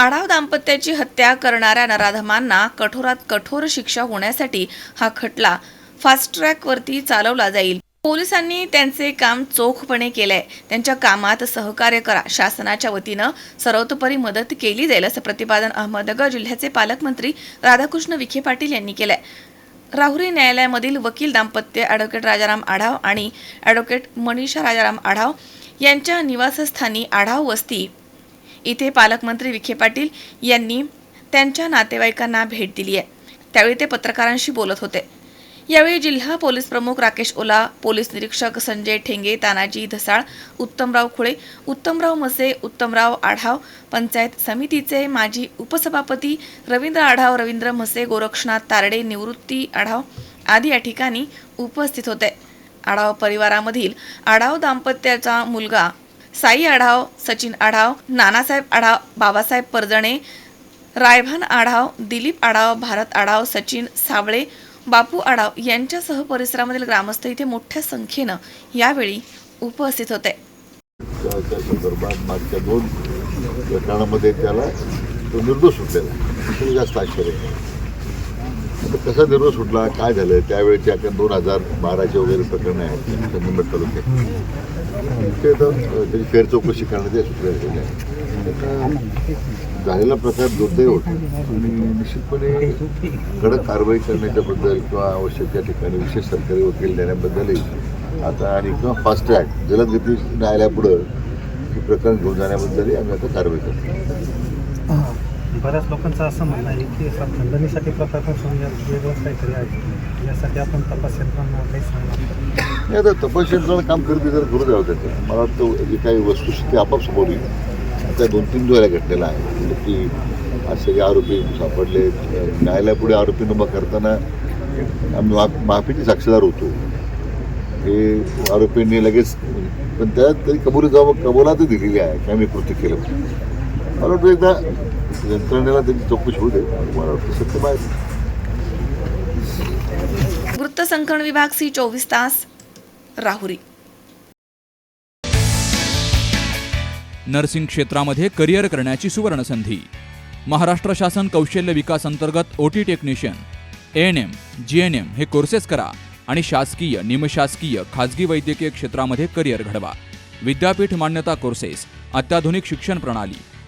आढाव दाम्पत्याची हत्या करणाऱ्या नराधमांना कठोरात कठोर शिक्षा होण्यासाठी हा खटला फास्ट ट्रॅकवरती चालवला जाईल. पोलिसांनी त्यांचे काम चोखपणे केलंय. त्यांच्या कामात सहकार्य करा. शासनाच्या वतीनं सर्वतोपरी मदत केली जाईल असं प्रतिपादन अहमदनगर जिल्ह्याचे पालकमंत्री राधाकृष्ण विखे पाटील यांनी केलंय. राहुरी न्यायालयामधील वकील दाम्पत्य ॲडव्होकेट राजाराम आढाव आणि ॲडव्होकेट मनीषा राजाराम आढाव यांच्या निवासस्थानी आढाव वस्ती इथे पालकमंत्री विखे पाटील यांनी त्यांच्या नातेवाईकांना भेट दिली आहे. त्यावेळी ते पत्रकारांशी बोलत होते. यावेळी जिल्हा पोलीस प्रमुख राकेश ओला पोलीस निरीक्षक संजय ठेंगे तानाजी धसाळ उत्तमराव खुळे उत्तमराव मसे उत्तमराव आढाव पंचायत समितीचे माजी उपसभापती रवींद्र आढाव रवींद्र मसे गोरक्षनाथ तारडे निवृत्ती आढाव आदी या ठिकाणी उपस्थित होते. आढाव परिवारामधील आढाव दाम्पत्याचा मुलगा साई आढाव सचिन आढाव नानासाहेब आढाव बाबासाहेब परजणे रायभान आढाव दिलीप आढाव भारत आढाव सचिन सावळे बापू आढाव यांच्यासह परिसरामधील ग्रामस्थ इथे मोठ्या संख्येनं यावेळी उपस्थित होते. संदर्भात मागच्या दोन प्रकरणामध्ये त्याला तो निर्दोष सुटलेला जास्त आश्चर्य कसा निर्दोष सुटला? काय झालं? त्यावेळेचे आता दोन हजार बाराचे वगैरे प्रकरण आहेत संगमेर तालुक्यात. ते तर त्याची फेर चौकशी करण्यात सुटले झालेले आहे झालेला प्रकार दुर्दैव होतो. आणि निश्चितपणे कडक कारवाई करण्याच्याबद्दल किंवा आवश्यक त्या ठिकाणी विशेष सरकारी वकील देण्याबद्दलही आता आणि किंवा फास्ट ट्रॅक जलदगती न्यायालयापुढं हे प्रकरण घेऊन जाण्याबद्दलही आम्ही आता कारवाई करतो. बऱ्याच लोकांचं असं म्हणणं आहे की खंडणीसाठी प्रकरण सोडून वेगळंच काहीतरी आहे. यासाठी आपण तपास यंत्रणा काही सांगणार नाही. आता तपास यंत्रणा काम करते जर करू द्यावं त्याचं मला तो जी काही वस्तुस्थिती आपाप समोर येईल आता दोन तीन वेळा घडलेला आहे म्हणजे की असे जे आरोपी सापडले न्यायालयापुढे आरोपी नमूद करताना आम्ही मा माफीचे साक्षीदार होतो. हे आरोपींनी लगेच पण त्यात तरी कबुली जबाब कबुलातही दिलेली आहे. की आम्ही कृती केलं? मला वाटतं एकदा यंत्रणेला त्यांची चौकशी होऊ दे. मला वाटतं सत्य माहिती वृत्तसंकलन विभाग सी चोवीस तास राहुरी. नर्सिंग क्षेत्रामध्ये करिअर करण्याची सुवर्णसंधी. महाराष्ट्र शासन कौशल्य विकास अंतर्गत O T technician. A N M G N M हे कोर्सेस करा आणि शासकीय निमशासकीय खाजगी वैद्यकीय क्षेत्रामध्ये करिअर घडवा. विद्यापीठ मान्यता कोर्सेस अत्याधुनिक शिक्षण प्रणाली.